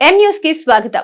ఎం న్యూస్కి స్వాగతం.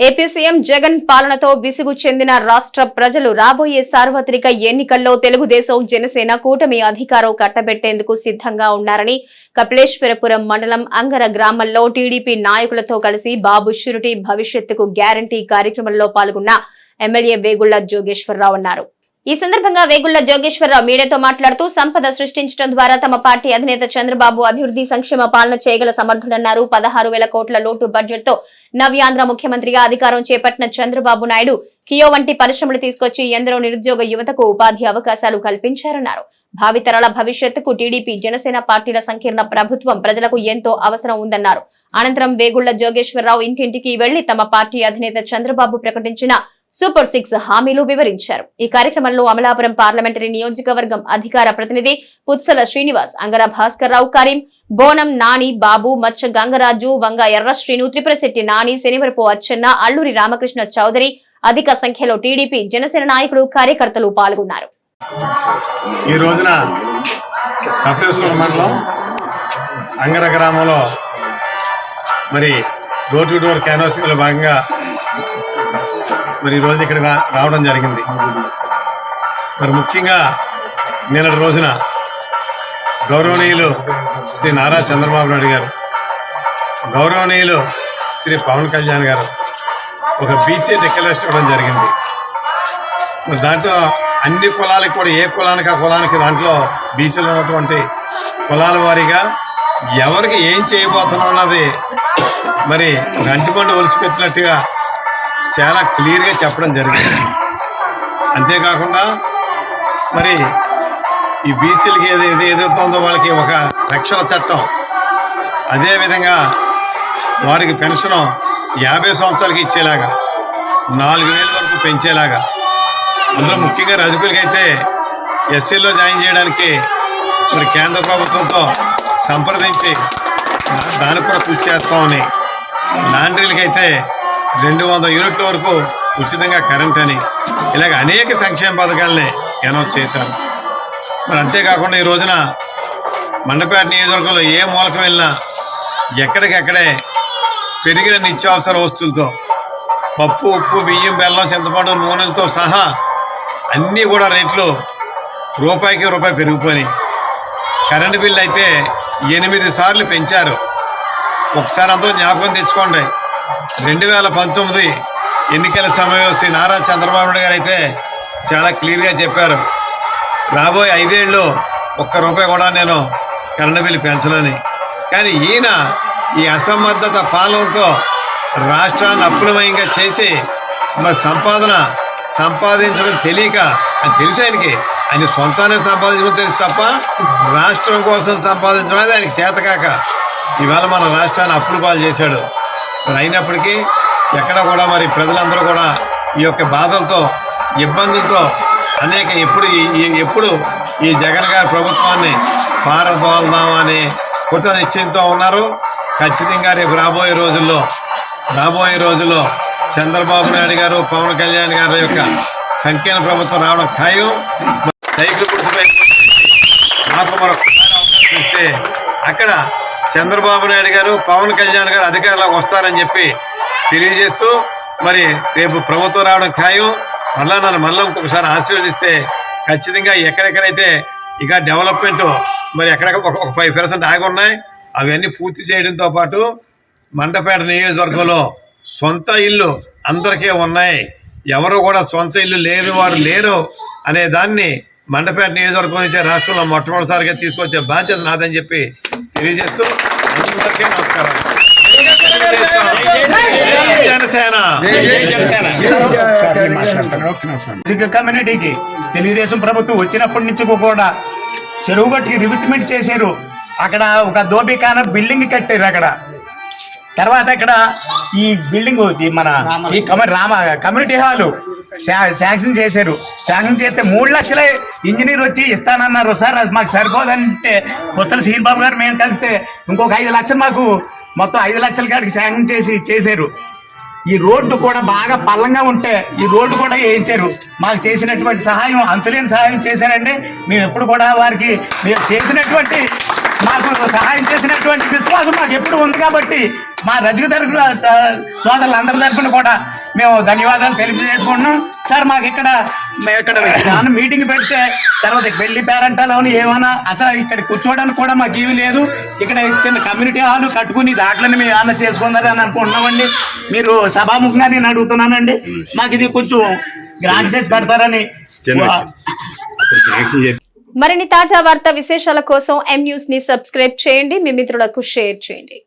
AP CM Jagan పాలనతో విసుగు చెందిన రాష్ట్ర ప్రజలు రాబోయే సార్వత్రిక ఎన్నికల్లో తెలుగుదేశం జనసేన కూటమి అధికారం కట్టబెట్టేందుకు సిద్ధంగా ఉన్నారని కపిలేశ్వరపురం మండలం అంగర గ్రామంలో టీడీపీ నాయకులతో కలిసి బాబు షురిటీ భవిష్యత్తుకు గ్యారంటీ కార్యక్రమంలో పాల్గొన్న ఎమ్మెల్యే వేగుళ్ళ జోగేశ్వరరావు అన్నారు. ఈ సందర్భంగా వేగుళ్ళ జోగేశ్వరరావు మీడియాతో మాట్లాడుతూ సంపద సృష్టించడం ద్వారా తమ పార్టీ అధినేత చంద్రబాబు అభివృద్ధి సంక్షేమ పాలన చేయగల సమర్థుడన్నారు పదహారు వేల కోట్ల లోటు బడ్జెట్తో నవ్యాంధ్ర ముఖ్యమంత్రిగా అధికారం చేపట్టిన చంద్రబాబు నాయుడు కియో వంటి పరిశ్రమలు తీసుకొచ్చి ఎందరో నిరుద్యోగ యువతకు ఉపాధి అవకాశాలు కల్పించారన్నారు. భావితరాల భవిష్యత్తుకు టీడీపీ జనసేన పార్టీల సంకీర్ణ ప్రభుత్వం ప్రజలకు ఎంతో అవసరం ఉందన్నారు. అనంతరం వేగుళ్ళ జోగేశ్వరరావు ఇంటింటికి వెళ్ళి తమ పార్టీ అధినేత చంద్రబాబు ప్రకటించిన సూపర్ సిక్స్ హామీలు వివరించారు. ఈ కార్యక్రమంలో అమలాపురం పార్లమెంటరీ నియోజకవర్గం అధికార ప్రతినిధి పుత్సల శ్రీనివాస్ అంగర భాస్కర్ రావు కరీం బోనం నాని బాబు మచ్చ గంగరాజు వంగ ఎర్ర శ్రీను త్రిపురశెట్టి నాని శనివరపు అచ్చెన్న అల్లూరి రామకృష్ణ చౌదరి అధిక సంఖ్యలో టీడీపీ జనసేన నాయకులు కార్యకర్తలు పాల్గొన్నారు. ఈ రోజున మండలం అంగర గ్రామంలో మరి డోర్ టు డోర్ క్యాన్వాసింగ్లో భాగంగా మరి ఈ ఇక్కడ రావడం జరిగింది. మరి ముఖ్యంగా నిన్నటి రోజున గౌరవనీయులు శ్రీ నారా చంద్రబాబు నాయుడు గారు గౌరవనీయులు శ్రీ పవన్ కళ్యాణ్ గారు ఒక బీసీ డిక్లరేషన్ ఇవ్వడం జరిగింది. మరి దాంట్లో అన్ని కులాలకు కూడా ఏ కులానికి ఆ కులానికి దాంట్లో బీసీలో ఉన్నటువంటి కులాల వారీగా ఎవరికి ఏం చేయబోతున్నాం అన్నది మరి గంటిబండు ఒలిసి పెట్టినట్టుగా చాలా క్లియర్గా చెప్పడం జరిగింది. అంతేకాకుండా మరి ఈ బీసీలకి ఏది ఏది ఏదైతే ఉందో వాళ్ళకి ఒక రక్షణ చట్టం. అదేవిధంగా వారికి పెన్షన్ యాభై సంవత్సరాలకి ఇచ్చేలాగా నాలుగు వేల వరకు పెంచేలాగా. అందులో ముఖ్యంగా రజకులకి అయితే ఎస్సీలో జాయిన్ చేయడానికి మరి కేంద్ర ప్రభుత్వంతో సంప్రదించి దానికి కూడా కృషి చేస్తామని లాండ్రీలకైతే రెండు వందల యూనిట్ల వరకు ఉచితంగా కరెంట్ అని ఇలాగ అనేక సంక్షేమ పథకాలని అనౌన్స్ చేశారు. మరి అంతేకాకుండా ఈ రోజున మండపేట నియోజకవర్గంలో ఏ మూలకం వెళ్ళినా ఎక్కడికెక్కడే పెరిగిన నిత్యావసర వస్తువులతో పప్పు ఉప్పు బియ్యం బెల్లం చింతపండు నూనెలతో సహా అన్నీ కూడా రేట్లు రూపాయికి రూపాయి పెరిగిపోయినాయి. కరెంటు బిల్లు అయితే ఎనిమిది సార్లు పెంచారు. ఒకసారి అందరూ జ్ఞాపకం తెచ్చుకోండి. రెండు వేల పంతొమ్మిది ఎన్నికల సమయంలో శ్రీ నారా చంద్రబాబు నాయుడు గారు అయితే చాలా క్లియర్గా చెప్పారు. రాబోయే ఐదేళ్ళు ఒక్క రూపాయి కూడా నేను కరెంటు బిల్లు పెంచనని. కానీ ఈయన ఈ అసమర్థత పాలనతో రాష్ట్రాన్ని అప్పులమయంగా చేసి మరి సంపాదన సంపాదించడం తెలియక అని తెలిసి ఆయనకి ఆయన సొంతాన్ని సంపాదించడం తెలుసు తప్ప రాష్ట్రం కోసం సంపాదించడం అనేది ఆయనకి చేతకాక ఇవాళ మన రాష్ట్రాన్ని అప్పులు పాలు చేశాడు. మరి అయినప్పటికీ ఎక్కడ కూడా మరి ప్రజలందరూ కూడా ఈ యొక్క బాధలతో ఇబ్బందులతో అనేక ఎప్పుడు ఈ- ఎప్పుడు ఈ జగన్ గారి ప్రభుత్వాన్ని పారదోల్దామని కృత నిశ్చయంతో ఉన్నారు. ఖచ్చితంగా రేపు రాబోయే రోజుల్లో రాబోయే రోజుల్లో చంద్రబాబు నాయుడు గారు పవన్ కళ్యాణ్ గారి యొక్క సంకీర్ణ ప్రభుత్వం రావడం ఖాయం. సైకిల్ గుర్తుపై నాకు మరొకసారి అవకాశం ఇస్తే అక్కడ చంద్రబాబు నాయుడు గారు పవన్ కళ్యాణ్ గారు అధికారంలోకి వస్తారని చెప్పి తెలియజేస్తూ మరి రేపు ప్రభుత్వం రావడం ఖాయం. మళ్ళా నన్ను మళ్ళీ ఇంకొకసారి ఆశీర్వదిస్తే ఖచ్చితంగా ఎక్కడెక్కడైతే ఇక డెవలప్మెంట్ మరి ఎక్కడెక్కడ ఒక ఒక ఫైవ్ పర్సెంట్ ఆగి ఉన్నాయి అవన్నీ పూర్తి చేయడంతో పాటు మండపేట నియోజకవర్గంలో సొంత ఇల్లు అందరికీ ఉన్నాయి. ఎవరు కూడా సొంత ఇల్లు లేని వారు లేరు అనే దాన్ని మండపేట నియోజకవర్గం నుంచి రాష్ట్రంలో మొట్టమొదటిసారిగా తీసుకొచ్చే బాధ్యత నాదని చెప్పి తెలియజేస్తూ అందరికీ నమస్కారం కమ్యూనిటీకి తెలుగుదేశం ప్రభుత్వం వచ్చినప్పటి నుంచి కూడా చెరువు గట్టుకి రివిట్మెంట్ చేశారు. అక్కడ ఒక దోబికాన బిల్డింగ్ కట్టారు అక్కడ. తర్వాత ఇక్కడ ఈ బిల్డింగ్ మన ఈ కమ్యూ- రామ కమ్యూనిటీ హాలు శాంక్షన్ చేశారు. శాంక్షన్ చేస్తే మూడు లక్షలే ఇంజనీర్ వచ్చి ఇస్తానన్నారు సార్. అది మాకు సరిపోదంటే కొత్తల శ్రీనిబాబు గారు మేము కలిస్తే ఇంకొక ఐదు లక్షలు మాకు మొత్తం ఐదు లక్షల కాడికి శాంక్షన్ చేసి చేశారు. ఈ రోడ్డు కూడా బాగా పల్లంగా ఉంటే ఈ రోడ్డు కూడా వేయించారు మాకు చేసినటువంటి సహాయం అంతులేని సహాయం చేశారండి. మేము ఎప్పుడు కూడా వారికి మేము చేసినటువంటి మాకు సహాయం చేసినటువంటి విశ్వాసం మాకు ఎప్పుడు ఉంది కాబట్టి మా రజక తరపున సోదరులందరి తరపున కూడా మేము ధన్యవాదాలు తెలియజేసుకుంటున్నాం. సార్ మాకు ఇక్కడ మేము ఇక్కడ మీటింగ్ పెడితే తర్వాత పెళ్ళి పేరంటాలని ఏమైనా అసలు ఇక్కడ కూర్చోవడానికి కూడా మాకు ఏమీ లేదు. ఇక్కడ చిన్న కమ్యూనిటీ హాల్ కట్టుకుని దాంట్లోనే మేము ఏమైనా చేసుకుందారని అని అనుకుంటున్నామండి. మీరు సభాముఖంగా నేను అడుగుతున్నానండి. మాకు ఇది కొంచెం గ్రాంట్ చేసి పెడతారని మరిన్ని తాజా వార్తా విశేషాల కోసం ఎం న్యూస్ని సబ్స్క్రైబ్ చేయండి. మీ మిత్రులకు షేర్ చేయండి.